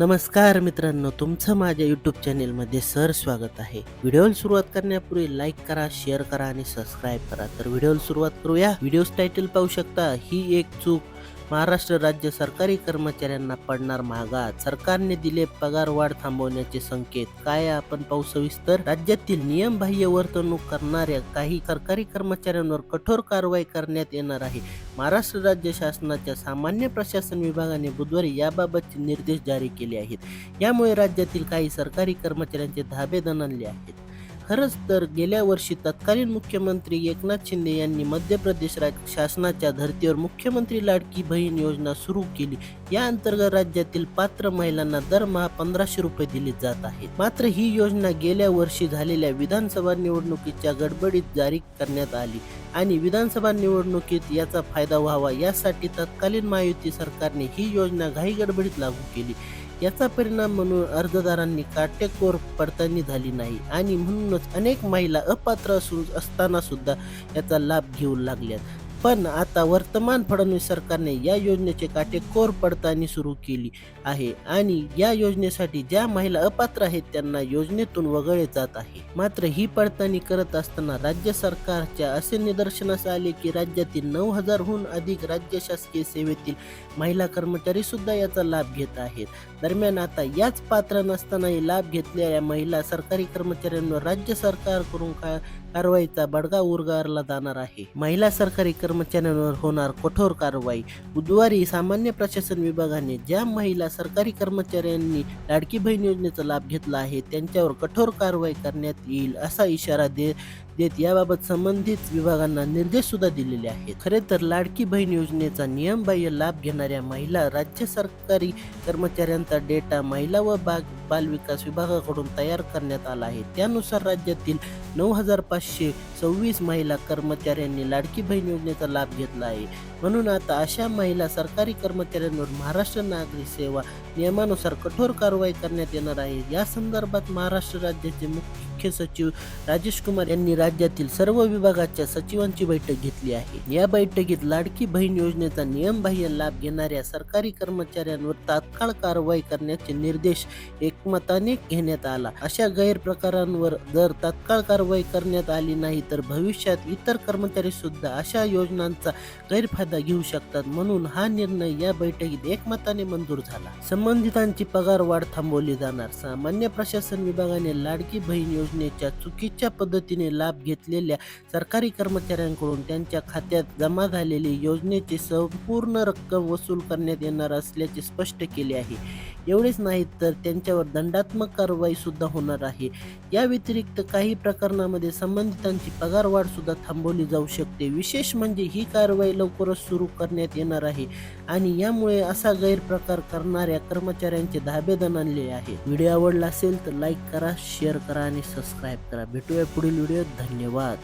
नमस्कार मित्रांनो तुमचं माझ्या यूट्यूब चॅनेलमध्ये सर स्वागत आहे. व्हिडिओला सुरुवात करण्यापूर्वी लाईक करा शेअर करा आणि सबस्क्राईब करा. तर व्हिडिओला सुरुवात करूया. व्हिडिओ टायटल पाहू शकता ही एक चूक महाराष्ट्र राज्य सरकारी कर्मचाऱ्यांना पडणार महागात. सरकारने दिले पगार वाढ थांबवण्याचे संकेत. काय आपण पाहू सविस्तर? राज्यातील नियमबाह्य वर्तणूक करणाऱ्या काही सरकारी कर्मचाऱ्यांवर कठोर कारवाई करण्यात येणार आहे. महाराष्ट्र राज्य शासनाच्या सामान्य प्रशासन विभागाने बुधवारी याबाबतचे निर्देश जारी केले आहेत. यामुळे राज्यातील काही सरकारी कर्मचाऱ्यांचे धाबे दणाणले आहेत. खरंच तर गेल्या वर्षी तत्कालीन मुख्यमंत्री एकनाथ शिंदे यांनी मध्य प्रदेश राज- शासनाच्या धर्तीवर मुख्यमंत्री लाडकी बहीण योजना सुरू केली. या अंतर्गत राज्यातील पात्र महिलांना दरमहा पंधराशे रुपये दिले जात आहेत. मात्र ही योजना गेल्या वर्षी झालेल्या विधानसभा निवडणुकीच्या गडबडीत जारी करण्यात आली आणि विधानसभा निवडणुकीत याचा फायदा व्हावा यासाठी तत्कालीन महायुती सरकारने ही योजना घाई गडबडीत लागू केली. याचा परिणाम म्हणून अर्जदारांनी काटेकोर पडताळणी झाली नाही आणि म्हणूनच अनेक महिला अपात्र असून असताना सुद्धा याचा लाभ घेऊ लागल्यात. पण आता वर्तमान फडणवीस सरकारने या योजनेचे काटेकोर पडताळणी सुरू केली आहे आणि या योजनेसाठी ज्या महिला अपात्र आहेत त्यांना योजनेतून वगळले जात आहे. मात्र ही पडताळणी करत असताना राज्य सरकारच्या असे निदर्शनास आले की राज्यातील नऊ हजारहून अधिक राज्य शासकीय सेवेतील महिला कर्मचारी सुद्धा याचा लाभ घेत आहेत. दरम्यान आता याच पात्र नसतानाही लाभ घेतलेल्या महिला सरकारी कर्मचाऱ्यांवर राज्य सरकारकडून कारवाईचा बडगा उरगारला जाणार आहे. महिला सरकारी कर्मचाऱ्यांवर होणार कठोर कारवाई. बुधवारी सामान्य प्रशासन विभागाने ज्या महिला सरकारी कर्मचाऱ्यांनी लाडकी बहीण योजनेचा लाभ घेतला आहे त्यांच्यावर कठोर कारवाई करण्यात येईल असा इशारा दे देत याबाबत संबंधित विभागांना निर्देश सुद्धा दिलेले आहेत. खरे तर लाडकी बहीण योजनेचा नियमबाह्य लाभ घेणाऱ्या महिला राज्य सरकारी कर्मचाऱ्यांचा डेटा महिला व बाग बालविकास विभागाकडून तयार करण्यात आला आहे. त्यानुसार राज्यातील नऊ हजार पाचशे सव्वीस महिला कर्मचाऱ्यांनी लाडकी बहीण योजनेचा लाभ घेतला आहे. म्हणून आता अशा महिला सरकारी कर्मचाऱ्यांवर महाराष्ट्र नागरिक सेवा नियमानुसार कठोर कारवाई करण्यात येणार आहे. या संदर्भात महाराष्ट्र राज्याचे मुख्य सचिव राजेश कुमार यांनी राज्यातील सर्व विभागाच्या सचिवांची बैठक घेतली आहे. या बैठकीत लाडकी बहीण योजनेचा नियमबाह्य लाभ घेणाऱ्या सरकारी कर्मचाऱ्यांवर तात्काळ कारवाई करण्याचे निर्देश एक एकमताने घेण्यात आला. अशा गैरप्रकारांवर जर तात्काळ कारवाई करण्यात आली नाही तर भविष्यात इतर कर्मचारी सुद्धा अशा योजनांचा गैरफायदा घेऊ शकतात म्हणून हा निर्णय या बैठकीत एकमताने मंजूर झाला. संबंधितांची पगार वाढ थांबवली जाणार. सामान्य प्रशासन विभागाने लाडकी बहीण योजनेच्या चुकीच्या पद्धतीने लाभ घेतलेल्या सरकारी कर्मचाऱ्यांकडून त्यांच्या खात्यात जमा झालेली योजनेची संपूर्ण रक्कम वसूल करण्यात येणार असल्याचे स्पष्ट केले आहे. एवढेच नाही तर त्यांच्यावर दंडात्मक कारवाई सुद्धा होणार आहे. या व्यतिरिक्त काही प्रकरणामध्ये संबंधितांची पगारवाढ सुद्धा थांबवली जाऊ शकते. विशेष म्हणजे ही कारवाई लवकरच सुरू करण्यात येणार आहे आणि यामुळे असा गैरप्रकार करणाऱ्या कर्मचाऱ्यांचे धाबेदन दणाणले आहे. व्हिडिओ आवडला असेल तर लाईक करा शेअर करा आणि सबस्क्राईब करा. भेटूया पुढील व्हिडिओ धन्यवाद.